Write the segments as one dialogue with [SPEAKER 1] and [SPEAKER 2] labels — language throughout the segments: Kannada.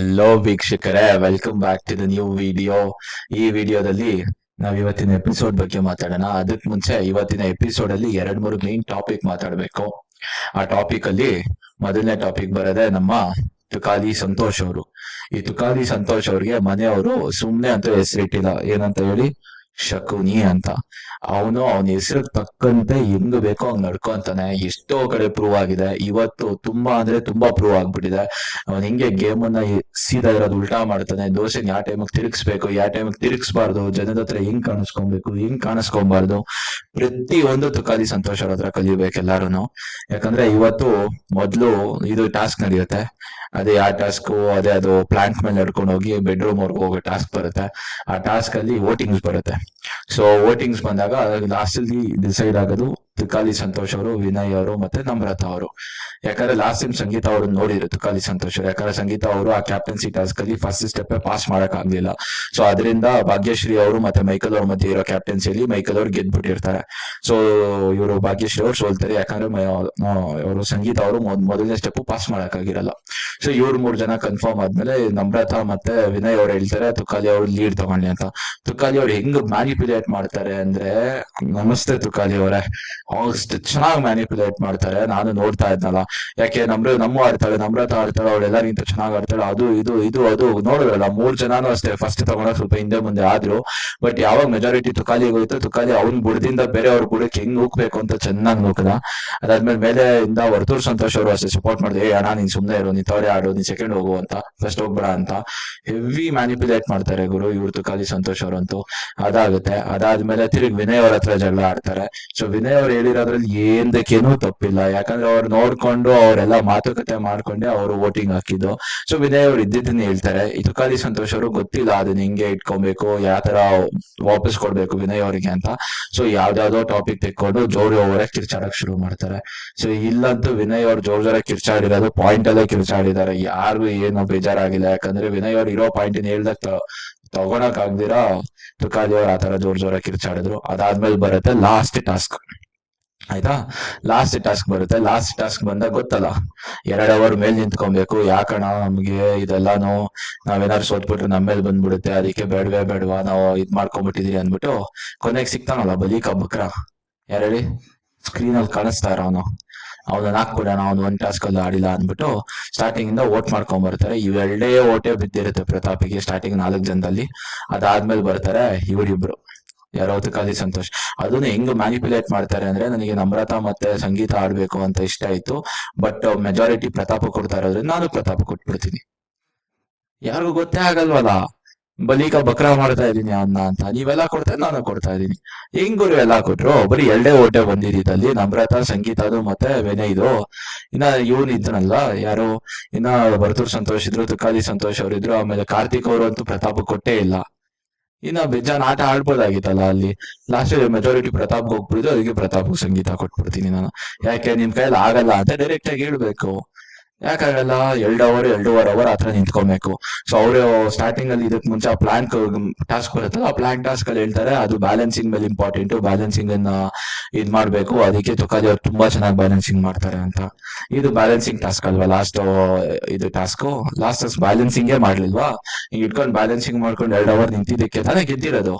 [SPEAKER 1] ಹಲೋ ವೀಕ್ಷಕರೇ. Welcome back to the new video ಈ ವಿಡಿಯೋದಲ್ಲಿ ನಾವ್ ಇವತ್ತಿನ ಎಪಿಸೋಡ್ ಬಗ್ಗೆ ಮಾತಾಡೋಣ. ಅದಕ್ ಮುಂಚೆ ಇವತ್ತಿನ ಎಪಿಸೋಡ್ ಅಲ್ಲಿ ಎರಡ್ ಮೂರು ಮೇನ್ ಟಾಪಿಕ್ ಮಾತಾಡ್ಬೇಕು. ಆ ಟಾಪಿಕ್ ಅಲ್ಲಿ ಮೊದಲನೇ ಟಾಪಿಕ್ ಬರೋದೇ ನಮ್ಮ ತುಕಾಲಿ ಸಂತೋಷ್ ಅವರು. ಈ ತುಕಾಲಿ ಸಂತೋಷ್ ಅವ್ರಿಗೆ ಮನೆಯವರು ಸುಮ್ನೆ ಅಂತ ಹೆಸರಿಟ್ಟಿಲ್ಲ. ಏನಂತ ಹೇಳಿ? ಶಕುನಿ ಅಂತ. ಅವನು ಅವನ ಹೆಸರು ತಕ್ಕಂತೆ ಹೆಂಗ್ ಬೇಕೋ ಹಂಗ್ ನಡ್ಕೊಂತಾನೆ ಎಷ್ಟೋ ಕಡೆ ಪ್ರೂವ್ ಆಗಿದೆ. ಇವತ್ತು ತುಂಬಾ ಅಂದ್ರೆ ತುಂಬಾ ಪ್ರೂವ್ ಆಗ್ಬಿಟ್ಟಿದೆ. ಅವನ್ ಹಿಂಗೆ ಗೇಮ್ ಅನ್ನ ಸೀದಾ ಇರೋದು ಉಲ್ಟಾ ಮಾಡ್ತಾನೆ. ದೋಸೆ ಯಾವ ಟೈಮಿಗೆ ತಿರುಗಿಸ್ಬೇಕು, ಯಾವ ಟೈಮಿಗೆ ತಿರುಗಿಸ್ಬಾರ್ದು, ಜನದ ಹತ್ರ ಹೆಂಗ್ ಕಾಣಿಸ್ಕೊಬೇಕು, ಹೆಂಗ್ ಕಾಣಿಸ್ಕೊಬಾರ್ದು. ಪ್ರತಿ ಒಂದು ತುಕಾಲಿ ಸಂತೋಷ ಹತ್ರ ಕಲಿಬೇಕು ಎಲ್ಲಾರುನು. ಯಾಕಂದ್ರೆ ಇವತ್ತು ಮೊದ್ಲು ಇದು ಟಾಸ್ಕ್ ನಡೆಯುತ್ತೆ. ಅದೇ ಆ ಟಾಸ್ಕ್ ಅದೇ ಅದು ಪ್ಲಾಂಟ್ ಮೇಲೆ ನಡ್ಕೊಂಡು ಹೋಗಿ ಬೆಡ್ರೂಮ್ ವರ್ಗು ಹೋಗೋ ಟಾಸ್ಕ್ ಬರುತ್ತೆ. ಆ ಟಾಸ್ಕ್ ಅಲ್ಲಿ ವೋಟಿಂಗ್ಸ್ ಬರುತ್ತೆ. ಸೊ ವೋಟಿಂಗ್ಸ್ ಬಂದಾಗ ಲಾಸ್ಟ್ ಅಲ್ಲಿ ಡಿಸೈಡ್ ಆಗೋದು ತುಕಾಲಿ ಸಂತೋಷ್ ಅವರು, ವಿನಯ್ ಅವರು ಮತ್ತೆ ನಮ್ರತಾ ಅವರು. ಯಾಕಂದ್ರೆ ಲಾಸ್ಟ್ ಟೈಮ್ ಸಂಗೀತ ಅವರು ನೋಡಿದ್ರು ತುಕಾಲಿ ಸಂತೋಷ್ ಅವರು. ಯಾಕಂದ್ರೆ ಸಂಗೀತ ಅವರು ಆ ಕ್ಯಾಪ್ಟನ್ಸಿ ಟಾಸ್ಕಲ್ಲಿ ಫಸ್ಟ್ ಸ್ಟೆಪ್ ಪಾಸ್ ಮಾಡಕ್ ಆಗ್ಲಿಲ್ಲ. ಸೊ ಅದರಿಂದ ಭಾಗ್ಯಶ್ರೀ ಅವರು ಮತ್ತೆ ಮೈಕಲ್ ಅವ್ರ ಮಧ್ಯೆ ಇರೋ ಕ್ಯಾಪ್ಟನ್ಸಿಯಲ್ಲಿ ಮೈಕಲ್ ಅವ್ರು ಗೆದ್ಬಿಟ್ಟಿರ್ತಾರೆ. ಸೊ ಇವರು ಭಾಗ್ಯಶ್ರೀ ಅವ್ರು ಸೋಲ್ತಾರೆ. ಯಾಕಂದ್ರೆ ಅವರು ಸಂಗೀತ ಅವರು ಮೊದಲನೇ ಸ್ಟೆಪ್ ಪಾಸ್ ಮಾಡಕ್ ಆಗಿರಲ್ಲ. ಸೊ ಇವ್ರ ಮೂರ್ ಜನ ಕನ್ಫರ್ಮ್ ಆದ್ಮೇಲೆ ನಮ್ರತಾ ಮತ್ತೆ ವಿನಯ್ ಅವ್ರು ಹೇಳ್ತಾರೆ, ತುಕಾಲಿ ಅವ್ರು ಲೀಡ್ ತಗೊಳ್ಳಿ ಅಂತ. ತುಕಾಲಿ ಅವ್ರು ಹೆಂಗ್ ಮ್ಯಾನಿಪ್ಯುಲೇಟ್ ಮಾಡ್ತಾರೆ ಅಂದ್ರೆ, ನಮಸ್ತೆ ತುಕಾಲಿ ಅವರೇ. ಅಷ್ಟು ಚೆನ್ನಾಗಿ ಮ್ಯಾನಿಪುಲೇಟ್ ಮಾಡ್ತಾರೆ. ನಾನು ನೋಡ್ತಾ ಇದ್ನಲ್ಲ. ಯಾಕೆ ನಮ್ರ, ನಮ್ಮ ಆಡ್ತಾಳೆ ನಮ್ರತ ಆಡ್ತಾಳೆ ಅವಳೆಲ್ಲರಿಗಿಂತ ಚೆನ್ನಾಗಿ ಆಡ್ತಾಳೆ. ಅದು, ಇದು ಇದು, ಅದು ನೋಡಿದ್ರಲ್ಲ ಮೂರ್ ಜನಾನು ಅಷ್ಟೇ. ಫಸ್ಟ್ ತಗೊಂಡ ಸ್ವಲ್ಪ ಹಿಂದೆ ಮುಂದೆ ಆದ್ರು. ಬಟ್ ಯಾವಾಗ ಮೆಜಾರಿಟಿ ತುಕಾಲಿ ಹೋಯ್ತು, ತುಕಾಲಿ ಅವ್ನ್ ಬುಡದಿಂದ ಬೇರೆ ಅವ್ರ ಬುಡಕ್ಕೆ ಹೆಂಗ್ ನೂಕ್ಬೇಕು ಅಂತ ಚೆನ್ನಾಗಿ ನೂಕದ ಅದಾದ್ಮೇಲೆ ಮೇಲೆ ಇಂದ ವರ್ತೂರ್ ಸಂತೋಷ್ ಅವರು ಅಷ್ಟೇ ಸಪೋರ್ಟ್ ಮಾಡಿದೆ, ಏ, ಅಣ್ಣ, ನೀನ್ ಸುಮ್ನೆ ಇರೋ ನೀ ತವರೆ ಆಡು ನೀ ಸೆಕೆಂಡ್ ಹೋಗು ಅಂತ ಫಸ್ಟ್ ಹೋಗ್ಬೇಡ ಅಂತ. ಹೆವಿ ಮ್ಯಾನಿಪುಲೇಟ್ ಮಾಡ್ತಾರೆ ಗುರು, ಇವ್ರ ತುಕಾಲಿ ಸಂತೋಷ್ ಅವರಂತೂ. ಅದಾಗುತ್ತೆ. ಅದಾದ್ಮೇಲೆ ತಿರುಗಿ ವಿನಯ್ ಅವ್ರ ಹತ್ರ ಜಗಳ ಆಡ್ತಾರೆ. ಸೊ ವಿನಯ್ ಅವ್ರು ಹೇಳಿರೋದ್ರಲ್ಲಿ ಏನ್ದಕ್ಕೇನು ತಪ್ಪಿಲ್ಲ. ಯಾಕಂದ್ರೆ ಅವ್ರು ನೋಡ್ಕೊಂಡು ಅವರೆಲ್ಲ ಮಾತುಕತೆ ಮಾಡ್ಕೊಂಡೆ ಅವರು ವೋಟಿಂಗ್ ಹಾಕಿದ್ದು. ಸೊ ವಿನಯ್ ಅವ್ರು ಇದ್ದಿದ್ದನ್ನ ಹೇಳ್ತಾರೆ. ಇದು ತುಕಾಲಿ ಸಂತೋಷ್ ಅವರು ಗೊತ್ತಿಲ್ಲ. ಅದನ್ನ ಹಿಂಗೆ ಇಟ್ಕೊಬೇಕು, ಯಾವ ತರ ವಾಪಸ್ ಕೊಡ್ಬೇಕು ವಿನಯ್ ಅವರಿಗೆ ಅಂತ. ಸೊ ಯಾವ್ದಾವ್ದೋ ಟಾಪಿಕ್ ತೆಕ್ಕೊಂಡು ಜೋಡಿ ಓವರ ಕಿರ್ಚಾಡಕ್ ಶುರು ಮಾಡ್ತಾರೆ. ಸೊ ಇಲ್ಲಂತೂ ವಿನಯ್ ಅವ್ರು ಜೋರ್ ಜೋರ ಕಿರ್ಚಾಡಿರೋದು ಪಾಯಿಂಟ್ ಅಲ್ಲೇ ಕಿರ್ಚಾಡಿದ್ದಾರೆ. ಯಾರಿಗೂ ಏನು ಬೇಜಾರಾಗಿಲ್ಲ. ಯಾಕಂದ್ರೆ ವಿನಯ್ ಅವ್ರು ಇರೋ ಪಾಯಿಂಟ್ ಹೇಳ್ದಕ್ ತಗೊಳಕ್ ಆಗ್ದಿರಾ? ತುಕಾಲಿ ಅವ್ರು ಆತರ ಜೋರ್ ಜೋರ ಕಿರ್ಚಾಡಿದ್ರು. ಅದಾದ್ಮೇಲೆ ಬರುತ್ತೆ ಲಾಸ್ಟ್ ಟಾಸ್ಕ್ ಆಯ್ತಾ? ಲಾಸ್ಟ್ ಟಾಸ್ಕ್ ಬರುತ್ತೆ. ಲಾಸ್ಟ್ ಟಾಸ್ಕ್ ಬಂದಾಗ ಗೊತ್ತಲ್ಲ. ಎರಡು ಅವರ್ ಮೇಲೆ ನಿಂತ್ಕೊಬೇಕು. ಯಾಕಣ ನಮ್ಗೆ ಇದೆಲ್ಲಾನು ನಾವೇನಾದ್ರು ಸೋತ್ಬಿಟ್ರೆ ನಮ್ಮ ಮೇಲೆ ಬಂದ್ಬಿಡುತ್ತೆ. ಅದಕ್ಕೆ ಬೇಡವೇ ಬೇಡವಾ? ನಾವು ಇದ್ ಮಾಡ್ಕೊಂಡ್ಬಿಟ್ಟಿದೀವಿ ಅಂದ್ಬಿಟ್ಟು ಕೊನೆಗೆ ಸಿಗ್ತಾನಲ್ಲ ಬಲಿ ಬಕ್ರ ಯಾರೇಳಿ ಸ್ಕ್ರೀನ್ ಅಲ್ಲಿ ಕಾಣಿಸ್ತಾ ಇರೋನು ಅವನ. ಹಾಕ್ಬಿಡೋಣ. ಅವ್ನು ಒಂದ್ ಟಾಸ್ಕ್ ಅಲ್ಲಿ ಆಡಿಲ್ಲ ಅಂದ್ಬಿಟ್ಟು ಸ್ಟಾರ್ಟಿಂಗ್ ಇಂದ ವೋಟ್ ಮಾಡ್ಕೊಂಡ್ ಬರ್ತಾರೆ ಇವೆರಡೇ ಓಟೇ ಬಿದ್ದಿರುತ್ತೆ ಪ್ರತಾಪಿಗೆ ಸ್ಟಾರ್ಟಿಂಗ್ ನಾಲ್ಕು ಜನದಲ್ಲಿ. ಅದಾದ್ಮೇಲೆ ಬರ್ತಾರೆ ಇವರಿಬ್ರು. ಯಾರೋ ಕಾಲಿ ಸಂತೋಷ್. ಅದನ್ನ ಹೆಂಗ್ ಮ್ಯಾನಿಪುಲೇಟ್ ಮಾಡ್ತಾರೆ ಅಂದ್ರೆ ನನಗೆ ನಮ್ರತಾ ಮತ್ತೆ ಸಂಗೀತ ಆಡ್ಬೇಕು ಅಂತ ಇಷ್ಟ ಆಯ್ತು. ಬಟ್ ಮೆಜಾರಿಟಿ ಪ್ರತಾಪ ಕೊಡ್ತಾ ಇರೋದ್ರೆ ನಾನು ಪ್ರತಾಪ ಕೊಟ್ಬಿಡ್ತೀನಿ. ಯಾರಿಗೂ ಗೊತ್ತೇ ಆಗಲ್ವಲ್ಲ? ಬಲೀಕ ಬಕ್ರ ಮಾಡ್ತಾ ಇದೀನಿ ಅನ್ನ ಅಂತ. ನೀವೆಲ್ಲ ಕೊಡ್ತಾ ನಾನು ಕೊಡ್ತಾ ಇದೀನಿ ಹೆಂಗ್ ಗುರು ಎಲ್ಲ ಕೊಟ್ರು? ಬರೀ ಎರಡೇ ಓಟೆ ಬಂದಿದ್ದಲ್ಲಿ ನಮ್ರತಾ, ಸಂಗೀತದು ಮತ್ತೆ ವಿನಯ್ದು. ಇನ್ನ ಇವನ್ ಇದ್ರಲ್ಲ ಯಾರು? ಇನ್ನ ಬರ್ತೂರ್ ಸಂತೋಷ್ ಇದ್ರು, ತುಕಾಲಿ ಸಂತೋಷ್ ಅವ್ರಿದ್ರು, ಆಮೇಲೆ ಕಾರ್ತಿಕ್ ಅವರು ಅಂತೂ ಪ್ರತಾಪ ಕೊಟ್ಟೇ ಇಲ್ಲ. ಇನ್ನ ಬೆಜ್ಜ ಆಟ ಆಡ್ಬೋದಾಗಿತ್ತಲ್ಲ ಅಲ್ಲಿ. ಲಾಸ್ಟ್ ಮೆಜಾರಿಟಿ ಪ್ರತಾಪ್ ಹೋಗ್ಬಿಡಿದ್ರು ಅದಕ್ಕೆ ಪ್ರತಾಪ್ ಸಂಗೀತ ಕೊಟ್ಬಿಡ್ತೀನಿ ನಾನು. ಯಾಕೆ, ನಿಮ್ ಕೈಯಲ್ಲಿ ಆಗಲ್ಲ ಅಂತ ಡೈರೆಕ್ಟ್ ಆಗಿ ಹೇಳ್ಬೇಕು. ಯಾಕಾಗಲ್ಲ ಎರಡು ಅವರ್ ಎರಡೂವರೆ ಅವರ್ ಹತ್ರ ನಿಂತ್ಕೊಬೇಕು. ಸೊ ಅವರು ಸ್ಟಾರ್ಟಿಂಗ್ ಅಲ್ಲಿ ಇದಕ್ಕೆ ಮುಂಚೆ ಪ್ಲಾನ್ ಟಾಸ್ಕ್ ಬರುತ್ತಲ್ಲ, ಆ ಪ್ಲಾನ್ ಟಾಸ್ಕ್ ಅಲ್ಲಿ ಹೇಳ್ತಾರೆ, ಅದು ಬ್ಯಾಲೆನ್ಸಿಂಗ್ ಮೇಲೆ ಇಂಪಾರ್ಟೆಂಟ್ ಬ್ಯಾಲೆನ್ಸಿಂಗ್ ಅನ್ನ ಇದ್ ಮಾಡ್ಬೇಕು. ಅದಕ್ಕೆ ತುಕಾಲಿ ಅವ್ರು ತುಂಬಾ ಚೆನ್ನಾಗಿ ಬ್ಯಾಲೆನ್ಸಿಂಗ್ ಮಾಡ್ತಾರೆ ಅಂತ. ಇದು ಬ್ಯಾಲೆನ್ಸಿಂಗ್ ಟಾಸ್ಕ್ ಅಲ್ವಾ ಲಾಸ್ಟ್ ಇದು ಟಾಸ್ಕ್ ಲಾಸ್ಟ್ ಟಾಸ್ಕ್ ಬ್ಯಾಲೆನ್ಸಿಂಗೇ ಮಾಡ್ಲಿಲ್ವಾ? ಹಿಂಗ್ ಇಟ್ಕೊಂಡು ಬ್ಯಾಲೆನ್ಸಿಂಗ್ ಮಾಡ್ಕೊಂಡು ಎರಡು ಅವರ್ ನಿಂತಿದ್ದಕ್ಕೆ ತಾನೇ ಗೆದ್ದಿರೋದು.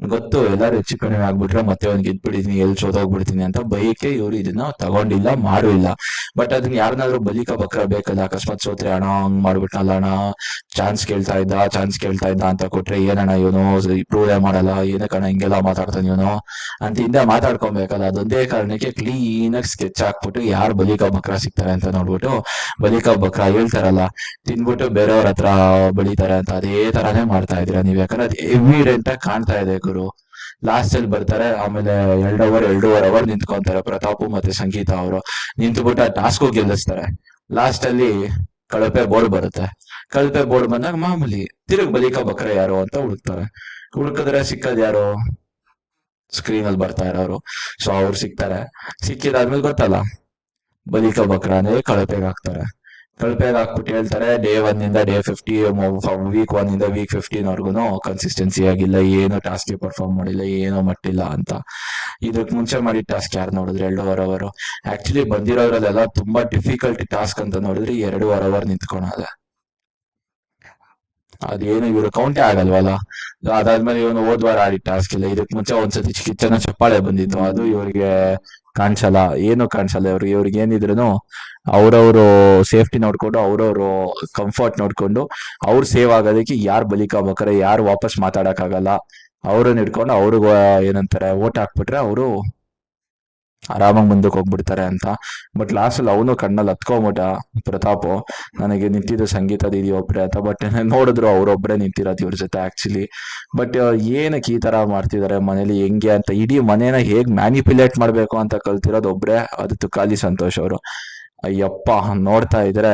[SPEAKER 1] ಗೊತ್ತು, ಎಲ್ಲಾರು ಹೆಚ್ಚು ಕಡಿಮೆ ಆಗ್ಬಿಟ್ರೆ ಮತ್ತೆ ಅವ್ನ್ ಗೆದ್ಬಿಟ್ಟಿದೀನಿ ಎಲ್ಲಿ ಸೋತೋಗ್ಬಿಡ್ತೀನಿ ಅಂತ ಬೈಕೆ ಇವ್ರು ಇದನ್ನ ತಗೊಂಡಿಲ್ಲ ಮಾಡು ಇಲ್ಲ ಬಟ್ ಅದನ್ನ ಯಾರನ್ನಾದ್ರೂ ಬಲಿಕ ಬಕ್ರ ಬೇಕಲ್ಲ, ಅಕಸ್ಮಾತ್ ಸೋತ್ರೆ, ಅಣ್ಣ, ಹಂಗ್ ಮಾಡ್ಬಿಟ್ಟಲ್ಲ ಅಣ್ಣ ಚಾನ್ಸ್ ಕೇಳ್ತಾ ಇದ್ದ ಚಾನ್ಸ್ ಕೇಳ್ತಾ ಇದ್ದ ಅಂತ ಕೊಟ್ರೆ ಏನಣ್ಣ ಇವನು? ಪ್ರೂವ್ ಮಾಡಲ್ಲ? ಏನಕ್ಕಣ ಹಿಂಗೆಲ್ಲ ಮಾತಾಡ್ತಾನೆ ಇವನು? ಅಂತ ಹಿಂದೆ ಮಾತಾಡ್ಕೊಬೇಕಲ್ಲ, ಅದೊಂದೇ ಕಾರಣಕ್ಕೆ ಕ್ಲೀನ್ ಆಗಿ ಸ್ಕೆಚ್ ಹಾಕ್ಬಿಟ್ಟು ಯಾರು ಬಲಿಕ ಬಕ್ರ ಸಿಗ್ತಾರೆ ಅಂತ ನೋಡ್ಬಿಟ್ಟು ಬಲಿಕ ಬಕ್ರ ಹೇಳ್ತಾರಲ್ಲ, ತಿನ್ಬಿಟ್ಟು ಬೇರೆಯವ್ರ ಹತ್ರ ಬೆಳಿತಾರೆ ಅಂತ, ಅದೇ ತರಾನೇ ಮಾಡ್ತಾ ಇದೀರ ನೀವ್? ಯಾಕಂದ್ರೆ ಅದು ಎವಿಡೆಂಟ್ ಆಗಿ ಕಾಣ್ತಾ ಇದೆ. ಗುರು ಲಾಸ್ಟ್ ಅಲ್ಲಿ ಬರ್ತಾರೆ, ಆಮೇಲೆ ಎರಡ್ ಅವರ್ ಎರಡೂವರೆ ಅವರ್ ನಿಂತ್ಕೊಂತಾರೆ ಪ್ರತಾಪು ಮತ್ತೆ ಸಂಗೀತ ಅವರು. ನಿಂತ್ಬಿಟ್ಟು ಆ ಟಾಸ್ಕು ಗೆಲ್ಲಿಸ್ತಾರೆ ಲಾಸ್ಟ್ ಅಲ್ಲಿ ಕಳಪೆ ಬೋರ್ಡ್ ಬರುತ್ತೆ. ಕಳಪೆ ಬೋರ್ಡ್ ಬಂದಾಗ ಮಾಮೂಲಿ ತಿರುಗ್ ಬಲಿಕ ಬಕ್ರ ಯಾರು ಅಂತ ಹುಡುಕ್ತಾರೆ. ಹುಡುಕಿದ್ರೆ ಸಿಕ್ಕದ್ ಯಾರು? ಸ್ಕ್ರೀನ್ ಅಲ್ಲಿ ಬರ್ತಾ ಇರೋರು. ಸೊ ಅವ್ರು ಸಿಗ್ತಾರೆ. ಸಿಕ್ಕಿದಾದ್ಮೇಲೆ ಗೊತ್ತಲ್ಲ. ಬಲಿಕ ಬಕ್ರಾನೇ ಕಳಪೆಗೆ ಹಾಕ್ತಾರೆ. ಕಳಪೆಗೆ ಹಾಕ್ಬಿಟ್ಟು ಹೇಳ್ತಾರೆ ಡೇ ಒನ್ ಇಂದ ಡೇ ಫಿಫ್ಟಿ ವೀಕ್ ಒನ್ ಇಂದ ವೀಕ್ ಫಿಫ್ಟೀನ್ ವರ್ಗುನು ಕನ್ಸಿಸ್ಟೆನ್ಸಿ ಆಗಿಲ್ಲ, ಏನು ಟಾಸ್ಕ್ ಪರ್ಫಾರ್ಮ್ ಮಾಡಿಲ್ಲ, ಏನೋ ಮಟ್ಟಿಲ್ಲ ಅಂತ. ಇದಕ್ ಮುಂಚೆ ಮಾಡಿ ಟಾಸ್ಕ್ ಯಾರು ನೋಡಿದ್ರೆ? ಎರಡೂವರೆ ಅವರು ಆಕ್ಚುಲಿ ಬಂದಿರೋದ್ರಲ್ಲೆಲ್ಲ ತುಂಬಾ ಡಿಫಿಕಲ್ಟ್ ಟಾಸ್ಕ್ ಅಂತ ನೋಡಿದ್ರೆ ಎರಡೂವರೆ ಅವರ್ ನಿಂತ್ಕೊಳದೆ. ಅದೇನು ಇವರು ಕೌಂಟೇ ಆಗಲ್ವಲ್ಲ? ಅದಾದ್ಮೇಲೆ ಇವನು ಹೋದ್ವಾರ ಆಡಿ ಟಾಸ್ಕ್ ಇಲ್ಲ ಇದಕ್ ಮುಂಚೆ ಒಂದ್ಸತಿ ಕಿಚ್ಚನ ಚಪ್ಪಾಳೆ ಬಂದಿತ್ತು. ಅದು ಇವರಿಗೆ ಕಾಣಿಸಲ್ಲ. ಏನು ಕಾಣಿಸಲ್ಲ ಇವ್ರಿಗೆ. ಇವ್ರಿಗೆ ಏನಿದ್ರು ಅವ್ರವ್ರು ಸೇಫ್ಟಿ ನೋಡ್ಕೊಂಡು, ಅವ್ರವ್ರು ಕಂಫರ್ಟ್ ನೋಡ್ಕೊಂಡು, ಅವ್ರು ಸೇವ್ ಆಗೋದಕ್ಕೆ ಯಾರು ಬಲಿಕಾಗ್ಬೇಕಾರೆ ಯಾರು ವಾಪಸ್ ಮಾತಾಡಕ್ಕಾಗಲ್ಲ. ಅವ್ರನ್ನ ಹಿಡ್ಕೊಂಡು ಅವ್ರಿಗೂ ಏನಂತಾರೆ, ಓಟ್ ಹಾಕ್ಬಿಟ್ರೆ ಅವರು ಆರಾಮಾಗಿ ಮುಂದಕ್ಕೆ ಹೋಗ್ಬಿಡ್ತಾರೆ ಅಂತ. ಬಟ್ ಲಾಸ್ಟಲ್ಲಿ ಅವನು ಕಣ್ಣಲ್ಲಿ ಹತ್ಕೊಂಬಿಟ್ಟ ಪ್ರತಾಪ್, ನನಗೆ ನಿಂತಿದ್ದು ಸಂಗೀತದ ದೀದಿ ಒಬ್ರೆ? ಅಂತ. ಬಟ್ ನೋಡಿದ್ರು ಅವರೊಬ್ಬರೇ ನಿಂತಿರೋದು ಇವ್ರ ಜೊತೆ ಆಕ್ಚುಲಿ ಬಟ್ ಏನಕ್ಕೆ ಈ ತರ ಮಾಡ್ತಿದ್ದಾರೆ ಮನೇಲಿ, ಹೆಂಗೆ ಅಂತ. ಇಡೀ ಮನೇನ ಹೇಗೆ ಮ್ಯಾನಿಪ್ಯುಲೇಟ್ ಮಾಡಬೇಕು ಅಂತ ಕಲ್ತಿರೋದು ಒಬ್ರೆ. ಅದು ತುಕಾಲಿ ಸಂತೋಷ್ ಅವರು. ಅಯ್ಯಪ್ಪ, ನೋಡ್ತಾ ಇದ್ರೆ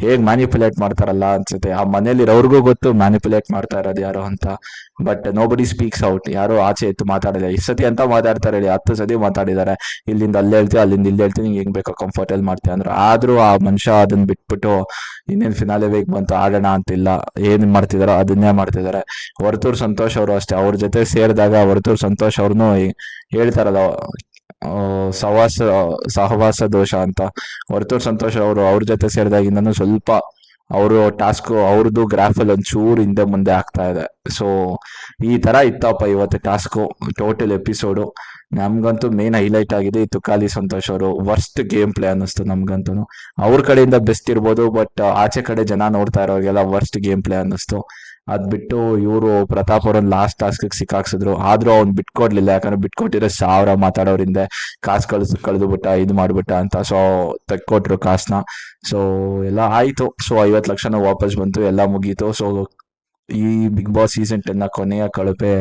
[SPEAKER 1] ಹೇಗ್ ಮ್ಯಾನಿಪುಲೇಟ್ ಮಾಡ್ತಾರಲ್ಲ ಅನ್ಸುತ್ತೆ. ಆ ಮನೇಲಿರೋರ್ಗೂ ಗೊತ್ತು ಮ್ಯಾನಿಪುಲೇಟ್ ಮಾಡ್ತಾ ಇರೋದು ಯಾರು ಅಂತ. But nobody speaks out ಯಾರು ಆಚೆ ಎತ್ತು ಮಾತಾಡಿಲ್ಲ. ಇಷ್ಟು ಸತಿ ಅಂತ ಮಾತಾಡ್ತಾರೆ ಹೇಳಿ. ಹತ್ತು ಸತಿ ಮಾತಾಡಿದ್ದಾರೆ. ಇಲ್ಲಿಂದ ಅಲ್ಲಿ ಹೇಳ್ತೀವಿ ಅಲ್ಲಿಂದ ಇಲ್ಲಿ ಹೇಳ್ತೀನಿ ಹೆಂಗ್ ಬೇಕೋ ಕಂಫರ್ಟಲ್ ಮಾಡ್ತೀವಿ ಅಂದ್ರೆ. ಆದ್ರೂ ಆ ಮನುಷ್ಯ ಅದನ್ನ ಬಿಟ್ಬಿಟ್ಟು ಇನ್ನೇನ್ ಫಿನಾಲೆ ಬೇಕು ಬಂತು, ಆಡೋಣ ಅಂತಿಲ್ಲ. ಏನ್ ಮಾಡ್ತಿದಾರೋ ಅದನ್ನೇ ಮಾಡ್ತಿದ್ದಾರೆ ವರ್ತೂರ್ ಸಂತೋಷ್ ಅವರು ಅಷ್ಟೇ. ಅವ್ರ ಜೊತೆ ಸೇರಿದಾಗ ವರ್ತೂರ್ ಸಂತೋಷ್ ಅವ್ರನ್ನು ಹೇಳ್ತಾರಲ್ಲ ಸಹವಾಸ ಸಹವಾಸ ದೋಷ ಅಂತ. ವರ್ತೂರ್ ಸಂತೋಷ್ ಅವರು ಅವ್ರ ಜೊತೆ ಸೇರಿದಾಗಿಂದನೂ ಸ್ವಲ್ಪ ಅವರು ಟಾಸ್ಕ್, ಅವ್ರದ್ದು ಗ್ರಾಫಲ್ಲಿ ಒಂಚೂರು ಹಿಂದೆ ಮುಂದೆ ಆಗ್ತಾ ಇದೆ. ಸೊ ಈ ತರ ಇತ್ತಪ್ಪ ಇವತ್ತು ಟಾಸ್ಕು ಟೋಟಲ್ ಎಪಿಸೋಡು ನಮ್ಗಂತೂ ಮೇನ್ ಹೈಲೈಟ್ ಆಗಿದೆ ಈ ತುಕಾಲಿ ಸಂತೋಷ್ ಅವರು. ವರ್ಸ್ಟ್ ಗೇಮ್ ಪ್ಲೇ ಅನ್ನಿಸ್ತು ನಮ್ಗಂತೂ ಅವ್ರ ಕಡೆಯಿಂದ ಬೆಸ್ಟ್ ಇರ್ಬೋದು ಬಟ್ ಆಚೆ ಕಡೆ ಜನ ನೋಡ್ತಾ ಇರೋರಿಗೆಲ್ಲ ವರ್ಸ್ಟ್ ಗೇಮ್ ಪ್ಲೇ ಅನ್ನಿಸ್ತು. ಅದ್ ಬಿಟ್ಟು ಇವರು ಪ್ರತಾಪ್ ಅವ್ರನ್ನ ಲಾಸ್ಟ್ ಟಾಸ್ಕ್ ಸಿಕ್ಕಾಕ್ಸಿದ್ರು. ಆದ್ರೂ ಅವ್ನ್ ಬಿಟ್ಕೊಡ್ಲಿಲ್ಲ. ಯಾಕಂದ್ರೆ ಬಿಟ್ಕೊಟ್ಟಿರೋ ಸಾವಿರ ಮಾತಾಡೋರಿಂದ ಕಾಸು ಕಳ್ದು ಕಳೆದು ಬಿಟ್ಟ ಇದು ಮಾಡ್ಬಿಟ್ಟ ಅಂತ ಸೊ ತೆಕ್ಕೊಟ್ರು ಕಾಸನ್ನ ಸೊ ಎಲ್ಲ ಆಯ್ತು. ಸೊ ಐವತ್ತು ಲಕ್ಷನ ವಾಪಸ್ ಬಂತು. ಎಲ್ಲ ಮುಗೀತು. ಸೊ ಈ ಬಿಗ್ ಬಾಸ್ ಸೀಸನ್ ಟೆನ್ನ ಕೊನೆಯ ಕಳಪೆ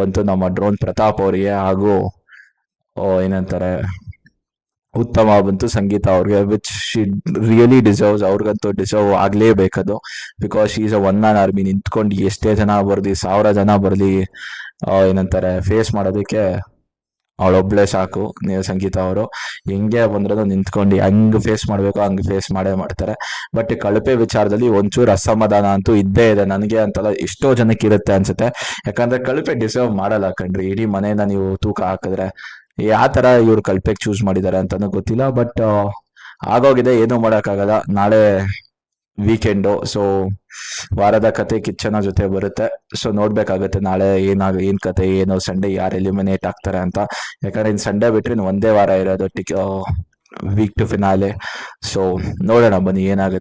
[SPEAKER 1] ಬಂತು ನಮ್ಮ ಡ್ರೋನ್ ಪ್ರತಾಪ್ ಅವರಿಗೆ ಹಾಗೂ ಏನಂತಾರೆ ಉತ್ತಮ ಬಂತು ಸಂಗೀತ ಅವ್ರಿಗೆ ವಿಚ್ ಶಿ ರಿಯಲಿ ಡಿಸರ್ವ್ಸ್ ಅವ್ರಿಗಂತೂ deserve ಆಗ್ಲೇಬೇಕದು. Because is a one on army ನಿಂತ್ಕೊಂಡು ಎಷ್ಟೇ ಜನ ಬರ್ಲಿ, ಸಾವಿರ ಜನ ಬರ್ಲಿ ಏನಂತಾರೆ ಫೇಸ್ ಮಾಡೋದಕ್ಕೆ ಅವಳೊಬ್ಳೆ ಸಾಕು ಸಂಗೀತ ಅವರು. ಹೆಂಗೆ ಬಂದ್ರೂ ನಿಂತ್ಕೊಂಡು ಹಂಗ್ ಫೇಸ್ ಮಾಡಬೇಕು ಹಂಗೆ ಫೇಸ್ ಮಾಡೇ ಮಾಡ್ತಾರೆ. ಬಟ್ ಕಳಪೆ ವಿಚಾರದಲ್ಲಿ ಒಂಚೂರು ಅಸಮಾಧಾನ ಅಂತೂ ಇದ್ದೇ ಇದೆ. ನನಗೆ ಅಂತಲ್ಲ ಎಷ್ಟೋ ಜನಕ್ಕೆ ಇರುತ್ತೆ ಅನ್ಸುತ್ತೆ. ಯಾಕಂದ್ರೆ ಕಳಪೆ ಡಿಸರ್ವ್ ಮಾಡಲ್ಲ ಕಣ್ರಿ. ಇಡೀ ಮನೆಯಿಂದ ನೀವು ತೂಕ ಹಾಕಿದ್ರೆ ಯಾವ ತರ ಇವ್ರು ಕಲ್ಪೆಗೆ ಚೂಸ್ ಮಾಡಿದ್ದಾರೆ ಅಂತಾನು ಗೊತ್ತಿಲ್ಲ ಬಟ್ ಆಗೋಗಿದೆ, ಏನು ಮಾಡೋಕ್ಕಾಗಲ್ಲ. ನಾಳೆ ವೀಕೆಂಡು ಸೊ ವಾರದ ಕತೆ ಕಿಚ್ಚನ ಜೊತೆ ಬರುತ್ತೆ. ಸೊ ನೋಡ್ಬೇಕಾಗತ್ತೆ ನಾಳೆ ಏನಾಗ, ಏನ್ ಕತೆ, ಏನು, ಸಂಡೇ ಯಾರು ಎಲಿಮಿನೇಟ್ ಆಗ್ತಾರೆ ಅಂತ. ಯಾಕಂದ್ರೆ ಇನ್ ಸಂಡೇ ಬಿಟ್ರೆ ಒಂದೇ ವಾರ ಇರೋದು tick week to finale so ನೋಡೋಣ ಬನ್ನಿ ಏನಾಗುತ್ತೆ.